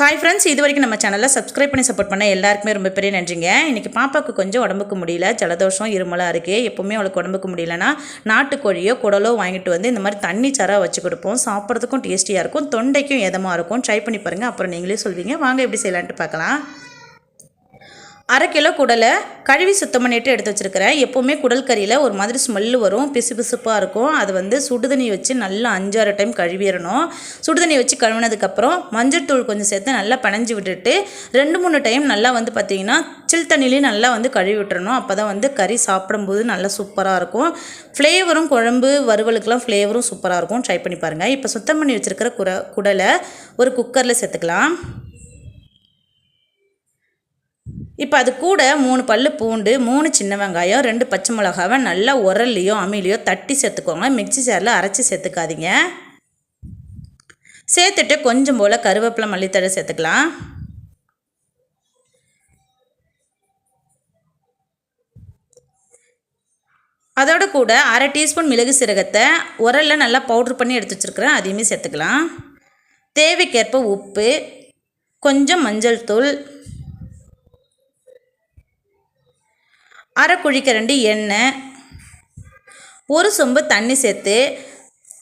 Hi friends இது வரைக்கும் நம்ம சேனலில் சப்ஸ்கிரைப் பண்ணி சப்போர்ட் பண்ண எல்லாருக்குமே ரொம்ப பெரிய நன்றிங்க. இன்றைக்கி பாப்பாவுக்கு கொஞ்சம் உடம்புக்கு முடியல ஜலதோஷம் இருமலாக இருக்குது எப்போவுமே அவளுக்கு உடம்புக்கு முடியலன்னா நாட்டுக்கோழியோ குடலோ வாங்கிட்டு வந்து இந்த மாதிரி தண்ணி சராக வச்சு கொடுப்போம். சாப்பிட்றதுக்கும் டேஸ்டியாக இருக்கும். தொண்டைக்கும் எதமாக இருக்கும். ட்ரை பண்ணி பாருங்கள் அப்புறம் நீங்களே சொல்வீங்க. வாங்க எப்படி செய்யலான்ட்டு பார்க்கலாம். அரை கிலோ குடலை கழுவி சுத்தம் பண்ணிவிட்டு எடுத்து வச்சுருக்கிறேன். எப்போவுமே குடல் கறியில் ஒரு மாதிரி ஸ்மெல்லு வரும். பிசு பிசுப்பாக இருக்கும். அது வந்து சுடுதண்ணி வச்சு நல்லா அஞ்சாறு டைம் கழுவிடணும். சுடுதண்ணி வச்சு கழுவினதுக்கப்புறம் மஞ்சள் தூள் கொஞ்சம் சேர்த்து நல்லா பிணைஞ்சி விட்டுட்டு ரெண்டு மூணு டைம் நல்லா வந்து பார்த்திங்கன்னா சில் தண்ணிலையும் நல்லா வந்து கழுவி விட்டுறணும். அப்போ தான் வந்து கறி சாப்பிடும்போது நல்லா சூப்பராக இருக்கும். ஃப்ளேவரும் குழம்பு வறுவலுக்கெலாம் ஃப்ளேவரும் சூப்பராக இருக்கும். ட்ரை பண்ணி பாருங்கள் இப்போ சுத்தம் பண்ணி வச்சுருக்கிற குட குடலை ஒரு குக்கரில் சேர்த்துக்கலாம். இப்போ அது கூட மூணு பல் பூண்டு மூணு சின்ன வெங்காயம் ரெண்டு பச்சை மிளகாவை நல்லா உரல்லையோ அம்மிலையோ தட்டி சேர்த்துக்கோங்க. மிக்சி சேரில் அரைச்சி சேர்த்துக்காதீங்க. சேர்த்துட்டு கொஞ்சம் போல் கருவேப்பிலை மல்லித்தழை சேர்த்துக்கலாம். அதோட கூட அரை டீஸ்பூன் மிளகு சீரகத்தை உரலில் நல்லா பவுட்ரு பண்ணி எடுத்து வச்சுருக்கிறேன். அதையுமே சேர்த்துக்கலாம். தேவைக்கேற்ப உப்பு கொஞ்சம் மஞ்சள் தூள் அரை குழிக்கரண்டி எண்ணெய் ஒரு சொம்பு தண்ணி சேர்த்து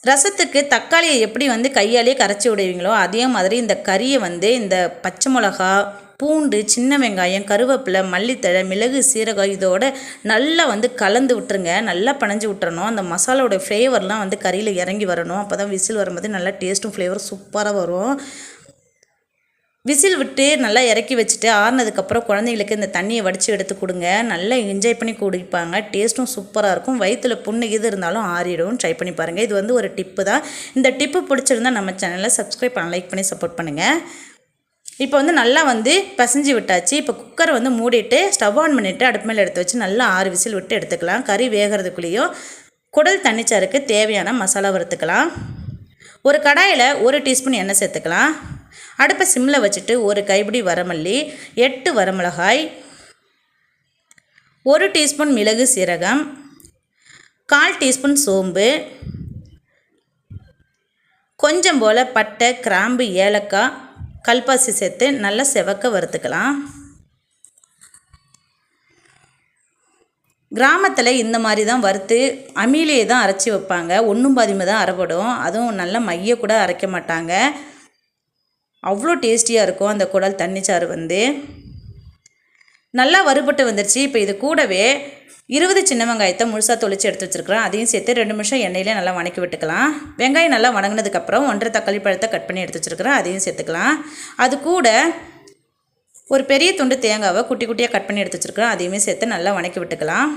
ரசத்துக்கு தக்காளியை எப்படி வந்து கையாலேயே கரைச்சி விடுவீங்களோ அதே மாதிரி இந்த கறியை வந்து இந்த பச்சை மிளகா பூண்டு சின்ன வெங்காயம் கருவேப்பிலை மல்லித்தழை மிளகு சீரகம் இதோட நல்லா வந்து கலந்து விட்டுருங்க. நல்லா பனைஞ்சு விட்டுறணும். அந்த மசாலாவோட ஃப்ளேவர்லாம் வந்து கறியில் இறங்கி வரணும். அப்போ தான் விசில் வரும்போது நல்லா டேஸ்ட்டும் ஃப்ளேவர் சூப்பராக வரும். விசில் விட்டு நல்லா இறக்கி வச்சுட்டு ஆறுனதுக்கப்புறம் குழந்தைங்களுக்கு இந்த தண்ணியை வடித்து எடுத்து கொடுங்க. நல்லா என்ஜாய் பண்ணி குடிப்பாங்க. டேஸ்ட்டும் சூப்பராக இருக்கும். வயிற்றில் புண்ணு இது இருந்தாலும் ஆறிடும். ட்ரை பண்ணி பாருங்கள் இது வந்து ஒரு டிப்பு தான். இந்த டிப்பு பிடிச்சிருந்தா நம்ம சேனலை சப்ஸ்கிரைப் பண்ண லைக் பண்ணி சப்போர்ட் பண்ணுங்கள் இப்போ வந்து நல்லா வந்து பசஞ்சு விட்டாச்சு. இப்போ குக்கரை வந்து மூடிட்டு ஸ்டவ் ஆன் பண்ணிவிட்டு அடுப்பு மேலே எடுத்து வச்சு நல்லா ஆறு விசில் விட்டு எடுத்துக்கலாம். கறி வேகிறதுக்குள்ளேயும் குடல் தண்ணிச்சாருக்கு தேவையான மசாலா வறுத்துக்கலாம். ஒரு கடாயில் ஒரு டீஸ்பூன் எண்ணெய் சேர்த்துக்கலாம். அடுப்பை சிம்மில் வச்சுட்டு ஒரு கைப்பிடி வரமல்லி எட்டு வரமிளகாய் ஒரு டீஸ்பூன் மிளகு சீரகம் கால் டீஸ்பூன் சோம்பு கொஞ்சம் போல் பட்டை கிராம்பு ஏலக்காய் கல்பாசி சேர்த்து நல்லா செவக்க வறுத்துக்கலாம். கிராமத்தில் இந்த மாதிரி தான் வறுத்து அம்மியிலே தான் அரைச்சி வைப்பாங்க. ஒன்றும் பாதிமை தான் அரைப்படும். அதுவும் நல்லா மைய கூட அரைக்க மாட்டாங்க. அவ்வளோ டேஸ்டியாக இருக்கும் அந்த குடல் தண்ணிச்சாறு வந்து. நல்லா வறுபட்டு வந்துருச்சு. இப்போ இது கூடவே இருபது சின்ன வெங்காயத்தை முழுசாக தொளிச்சு எடுத்து வச்சுருக்கிறேன். அதையும் சேர்த்து ரெண்டு நிமிஷம் எண்ணெயிலே நல்லா வணக்கி விட்டுக்கலாம். வெங்காயம் நல்லா வணங்கினதுக்கப்புறம் ஒன்றரை தக்காளி பழத்தை கட் பண்ணி எடுத்து வச்சுருக்கிறேன். அதையும் சேர்த்துக்கலாம். அது கூட ஒரு பெரிய துண்டு தேங்காவை குட்டி குட்டியாக கட் பண்ணி எடுத்து வச்சுருக்கிறேன். அதையுமே சேர்த்து நல்லா வணக்கி விட்டுக்கலாம்.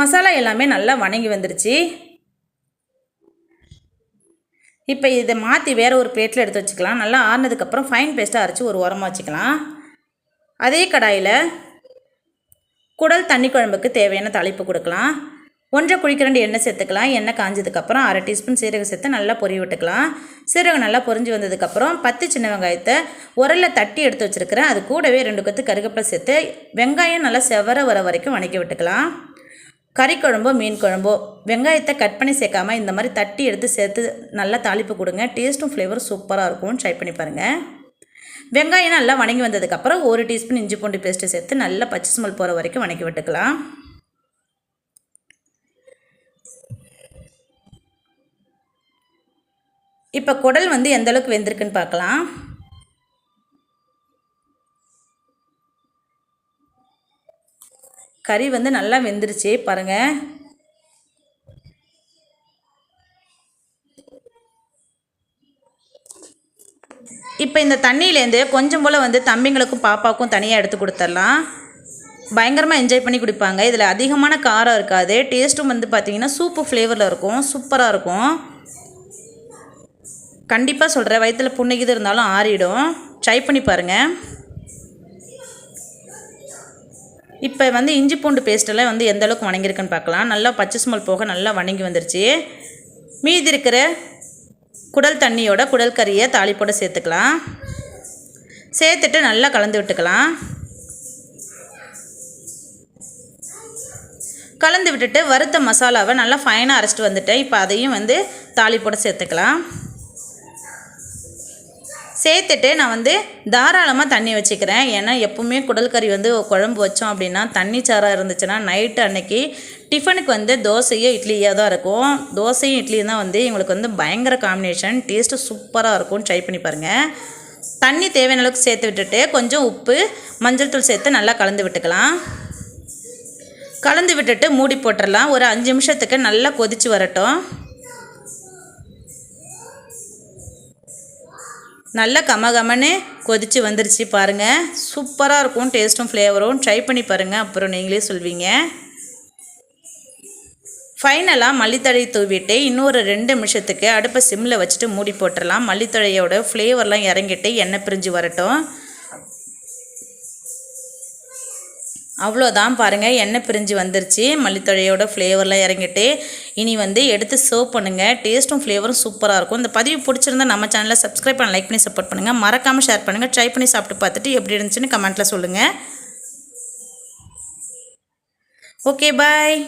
மசாலா எல்லாமே நல்லா வணங்கி வந்துருச்சு. இப்போ இதை மாற்றி வேறு ஒரு பிளேட்டில் எடுத்து வச்சுக்கலாம். நல்லா ஆறுனதுக்கப்புறம் ஃபைன் பேஸ்ட்டாக அரைச்சி ஒரு உரமாக வச்சுக்கலாம். அதே கடாயில் குடல் தண்ணி குழம்புக்கு தேவையான தலைப்பு கொடுக்கலாம். ஒன்றரை குழிக்கரண்டி எண்ணெய் சேர்த்துக்கலாம். எண்ணெய் காஞ்சதுக்கப்புறம் அரை டீஸ்பூன் சீரகம் சேர்த்து நல்லா பொரிய விட்டுக்கலாம். சீரகம் நல்லா பொரிஞ்சு வந்ததுக்கப்புறம் பத்து சின்ன வெங்காயத்தை உரலில் தட்டி எடுத்து வச்சுருக்கிறேன். அது கூடவே ரெண்டு கொத்து கருகப்பில் சேர்த்து வெங்காயம் நல்லா செவர வர வரைக்கும் வணக்கி விட்டுக்கலாம். கறி குழம்போ மீன் குழம்போ வெங்காயத்தை கட் பண்ணி சேர்க்காமல் இந்த மாதிரி தட்டி எடுத்து சேர்த்து நல்லா தாளிப்பு கொடுங்க. டேஸ்ட்டும் ஃப்ளேவர் சூப்பராக இருக்கும் ட்ரை பண்ணி பாருங்கள் வெங்காயம் நல்லா வணங்கி வந்ததுக்கப்புறம் ஒரு டீஸ்பூன் இஞ்சி பூண்டு பேஸ்ட்டு சேர்த்து நல்லா பச்சை ஸ்மெல் போகிற வரைக்கும் வணக்கி விட்டுக்கலாம். இப்போ குடல் வந்து எந்தளவுக்கு வெந்திருக்குன்னு பார்க்கலாம். கறி வந்து நல்லா வெந்துருச்சு பாருங்கள் இப்போ இந்த தண்ணியிலேருந்து கொஞ்சம் போல் வந்து தம்பிங்களுக்கும் பாப்பாவுக்கும் தனியாக எடுத்து கொடுத்துடலாம் பயங்கரமாக என்ஜாய் பண்ணி குடிப்பாங்க. இதில் அதிகமான காரம் இருக்காது. டேஸ்ட்டும் வந்து பார்த்திங்கன்னா சூப்பு ஃப்ளேவரில் இருக்கும். சூப்பராக இருக்கும். கண்டிப்பாக சொல்கிறேன் வயிற்றில் புண்ணுகிது இருந்தாலும் ஆறிடும். ட்ரை பண்ணி பாருங்கள் இப்போ வந்து இஞ்சி பூண்டு பேஸ்ட்டெல்லாம் வந்து எந்த அளவுக்கு வணங்கியிருக்குன்னு பார்க்கலாம். நல்லா பச்சை ஸ்மெல் போக நல்லா வணங்கி வந்துருச்சு. மீதி இருக்கிற குடல் தண்ணியோட குடல் கறியை தாளிப்போட சேர்த்துக்கலாம். சேர்த்துட்டு நல்லா கலந்து விட்டுக்கலாம். கலந்து விட்டுட்டு வறுத்த மசாலாவை நல்லா ஃபைனாக அரைச்சிட்டு வந்துட்டேன். இப்போ அதையும் வந்து தாளிப்போட சேர்த்துக்கலாம். சேர்த்துட்டு நான் வந்து தாராளமாக தண்ணி வச்சுக்கிறேன். ஏன்னா எப்போவுமே குடல் கறி வந்து குழம்பு வச்சோம் அப்படின்னா தண்ணி சாராக இருந்துச்சுன்னா நைட்டு அன்னைக்கு டிஃபனுக்கு வந்து தோசையோ இட்லியோ தான் இருக்கும். தோசையும் இட்லியும் தான் வந்து எங்களுக்கு வந்து பயங்கர காம்பினேஷன் டேஸ்ட்டு சூப்பராக இருக்கும் ட்ரை பண்ணி பாருங்கள் தண்ணி தேவையான அளவுக்கு சேர்த்து விட்டுட்டு கொஞ்சம் உப்பு மஞ்சள் தூள் சேர்த்து நல்லா கலந்து விட்டுக்கலாம். கலந்து விட்டுட்டு மூடி போட்டுடலாம் ஒரு அஞ்சு நிமிஷத்துக்கு நல்லா கொதித்து வரட்டும். நல்லா கமகமன்னு கொதித்து வந்துருச்சு பாருங்கள் சூப்பராக இருக்கும் டேஸ்ட்டும் ஃப்ளேவரும் ட்ரை பண்ணி பாருங்கள் அப்புறம் நீங்களே சொல்வீங்க. ஃபைனலாக மல்லித்தழை தூவிட்டு இன்னொரு ரெண்டு நிமிஷத்துக்கு அடுப்பை சிம்மில் வச்சுட்டு மூடி போட்டுடலாம் மல்லித்தழையோட ஃப்ளேவர்லாம் இறங்கிட்டு எண்ணெய் பிரிஞ்சு வரட்டும். அவ்வளோதான் பாருங்கள் எண்ணெய் பிரிஞ்சு வந்துருச்சு. மல்லித்தழையோட ஃப்ளேவர்லாம் இறங்கிட்டு இனி வந்து எடுத்து சர்வ் பண்ணுங்கள் டேஸ்ட்டும் ஃப்ளேவரும் சூப்பராக இருக்கும். இந்த பதிவு பிடிச்சிருந்தா நம்ம சேனலை சப்ஸ்கிரைப் பண்ண லைக் பண்ணி சப்போர்ட் பண்ணுங்கள் மறக்காமல் ஷேர் பண்ணுங்கள் ட்ரை பண்ணி சாப்பிட்டு பார்த்துட்டு எப்படி இருந்துச்சுன்னு கமெண்ட்டில் சொல்லுங்கள் ஓகே பாய்